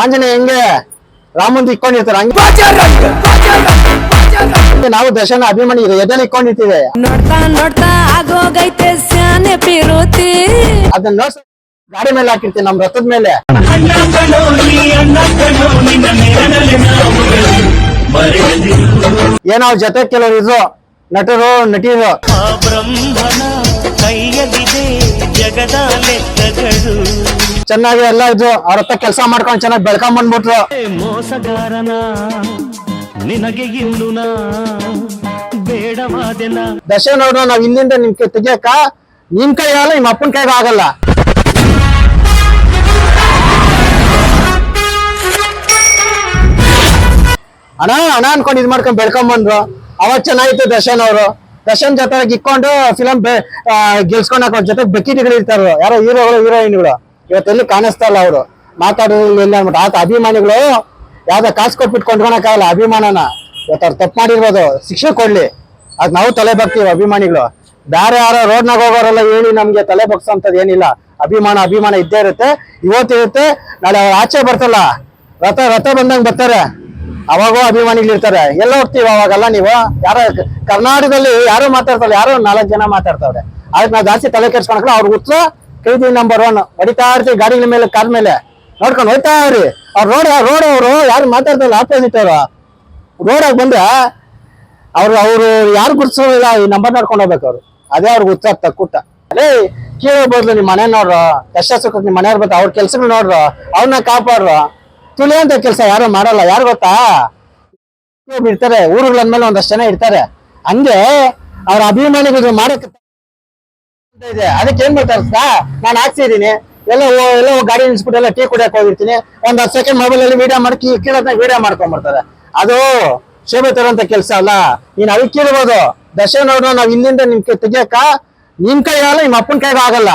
ಆಂಜನೇಯ ಹೆಂಗೆ ರಾಮಂದ್ ಇಕ್ಕೊಂಡಿರ್ತಾರೆ ಹಂಗೆ ನಾವು ದರ್ಶನ ಅಭಿಮಾನಿ ಎದೆಲ್ಲ ಇಕ್ಕೊಂಡಿರ್ತೀವಿ ನೋಡ್ತಾ ನೋಡ್ತಾ ಆಗೋಗೈತೆ ಸ್ಯಾನೆ ಪಿರುತಿ. ಅದನ್ನ ನೋಡ್ಸ ಗಾಡಿ ಮೇಲೆ ಹಾಕಿರ್ತೀವಿ ನಮ್ ರಥದ ಮೇಲೆ. ಏನೋ ಜೊತೆ ಕೆಲವರು ಇದ್ರು ನಟರು ನಟಿರು. ಬ್ರಹ್ಮನ ಕೈಯಲ್ಲಿದೆ ಜಗದ ಲೆಕ್ಕಗಳು. ಚೆನ್ನಾಗಿ ಎಲ್ಲ ಇದ್ರು ಅವ್ರ ಹತ್ರ ಕೆಲಸ ಮಾಡ್ಕೊಂಡು ಚೆನ್ನಾಗಿ ಬೆಳ್ಕೊಂಡ್ ಬಂದ್ಬಿಟ್ರು. ದಶ ಮೋಸಗಾರನ ನಿನಗೆ ಇನ್ನು ನಾ ಬೇಡವಾದೆನ ದರ್ಶನ್ ಅವ್ರು ನಾವ್ ಇಲ್ಲಿಂದ ನಿಮ್ ಕೈ ತೆಗಿಯಕ ನಿಮ್ ಕೈ ಆಗಲ್ಲ ನಿಮ್ ಅಪ್ಪನ ಕೈಗೆ ಆಗಲ್ಲ. ಅಣ್ಣ ಅಣ್ಣ ಅನ್ಕೊಂಡು ಇದ್ ಮಾಡ್ಕೊಂಡ್ ಬೆಳ್ಕೊಂಡ್ ಬಂದ್ರು. ಅವಾಗ ಚೆನ್ನಾಗಿತ್ತು ದರ್ಶನ್ ಅವರು. ದರ್ಶನ್ ಜೊತೆ ಇಕ್ಕೊಂಡು ಫಿಲಂ ಗೆಲ್ಸ್ಕೊಂಡ್ ಅವ್ರ ಜೊತೆ ಬೆಕ್ಕಿಟಿಗಳು ಇರ್ತಾರ ಯಾರೋ ಹೀರೋಗಳು ಹೀರೋಯಿನ್ಗಳು. ಇವತ್ತೆಲ್ಲಿ ಕಾಣಿಸ್ತಾ ಇಲ್ಲ ಅವರು. ಮಾತಾಡೋದು ಇಲ್ಲ ಅನ್ಬಿಟ್ಟು ಆತ ಅಭಿಮಾನಿಗಳು ಯಾವ್ದೋ ಕಾಸು ಕೊಟ್ಬಿಟ್ಟು ಕೊಂಡ್ಕೊಳಕ್ಕಾಗಲ್ಲ ಅಭಿಮಾನನ. ಇವತ್ತು ಅವ್ರು ತಪ್ಪು ಮಾಡಿರ್ಬೋದು. ಶಿಕ್ಷೆ ಕೊಡ್ಲಿ. ಅದ್ ನಾವು ತಲೆ ಬಗ್ತೀವಿ ಅಭಿಮಾನಿಗಳು. ಬೇರೆ ಯಾರೋ ರೋಡ್ನಾಗ ಹೋಗೋರೆಲ್ಲ ಹೇಳಿ ನಮ್ಗೆ ತಲೆ ಬಗ್ಸೋಂಥದ್ದು ಏನಿಲ್ಲ. ಅಭಿಮಾನ ಅಭಿಮಾನ ಇದ್ದೇ ಇರುತ್ತೆ. ಇವತ್ತಿರುತ್ತೆ ನಾಳೆ ಆಚೆ ಬರ್ತಲ್ಲ ರಥ ರಥ ಬಂದಂಗೆ ಬರ್ತಾರೆ. ಅವಾಗೂ ಅಭಿಮಾನಿಗಳು ಇರ್ತಾರೆ. ಎಲ್ಲ ಹೋಗ್ತೀವಿ ಅವಾಗೆಲ್ಲ ನೀವು? ಯಾರೋ ಕರ್ನಾಟಕದಲ್ಲಿ ಯಾರು ಮಾತಾಡ್ತಾರೆ. ಯಾರೋ ನಾಲ್ಕು ಜನ ಮಾತಾಡ್ತಾವ್ರೆ. ಅದಕ್ಕೆ ನಾವು ಜಾಸ್ತಿ ತಲೆ ಕೆಡ್ಸ್ಕೊಳಕಲ್ಲ ಅವ್ರ ಉತ್ತರ ಕೈದಿ ನಂಬರ್ ಒನ್ ಹೊಡಿತಾ ಇರ್ತೀವಿ ಗಾಡಿಗಳ ಮೇಲೆ, ಕಾರ್ ಮೇಲೆ. ನೋಡ್ಕೊಂಡು ಹೋಯ್ತಾ ಅವ್ರಿ ಅವ್ರು ರೋಡ್ ರೋಡ್ ಅವರು ಯಾರು ಮಾತಾಡ್ತಾರಲ್ಲ ಆಪೋಸಿಟ್ ಅವರು. ರೋಡಾಗ ಬಂದ್ರೆ ಅವ್ರು, ಅವರು ಯಾರು ಗುರ್ಸೋದಿಲ್ಲ ಈ ನಂಬರ್ ನೋಡ್ಕೊಂಡು ಹೋಗ್ಬೇಕು ಅವ್ರು. ಅದೇ ಅವ್ರಿಗೆ ಉತ್ತರ ತಕ್ಕುಟ್ಟ. ಅದೇ ಕೇಳೋ ಬದಲು ನಿಮ್ಮ ಮನೆ ನೋಡ್ರು. ಕಷ್ಟ ಸುಖ ನಿಮ್ಮ ಮನೆಯವ್ರು ಬರ್ತಾ ಅವ್ರ ಕೆಲ್ಸ ನೋಡ್ರು. ಅವ್ರನ್ನ ಕಾಪಾಡ್ರು. ತುಳಿ ಅಂತ ಕೆಲಸ ಯಾರು ಮಾಡಲ್ಲ. ಯಾರು ಗೊತ್ತಾ? ಇರ್ತಾರೆ ಊರುಗಳಂದ್ಮೇಲೆ ಮೇಲೆ ಒಂದಷ್ಟು ಜನ ಇರ್ತಾರೆ. ಹಂಗೆ ಅವ್ರ ಅಭಿಮಾನಿಗಳು ಮಾಡಕ್ ಅಂತ ಇದೆ. ಅದಕ್ಕೆ ಏನ್ ಮಾಡ್ತಾರೆ ನಾನು ಹಾಕ್ಸಿದೀನಿ ಎಲ್ಲ ಎಲ್ಲ ಗಾಡಿ ನಿಲ್ಸ್ಬಿಟ್ಟು ಎಲ್ಲ ಟೀ ಕುಡಿಯಕ್ಕೆ ಹೋಗಿರ್ತೀನಿ. ಒಂದ್ ಹತ್ತು ಸೆಕೆಂಡ್ ಮೊಬೈಲ್ ಅಲ್ಲಿ ವಿಡಿಯೋ ಮಾಡಿ ಕೀಳೋದ್ನ ವಿಡಿಯೋ ಮಾಡ್ಕೊಂಡ್ಬರ್ತಾರೆ ಅದು ಶೋಭೆ ತರೋಂತ ಕೆಲಸ ಅಲ್ಲ. ನೀನ್ ಅದಕ್ಕಿರ್ಬೋದು ದಶ ನೋಡೋ ನಾವ್ ಇಲ್ಲಿಂದ ನಿಮ್ ತೆಗಿಯಕ ನಿಮ್ ಕೈ ಆಗಲ್ಲ ನಿಮ್ ಅಪ್ಪನ ಕೈಗೂ ಆಗಲ್ಲ.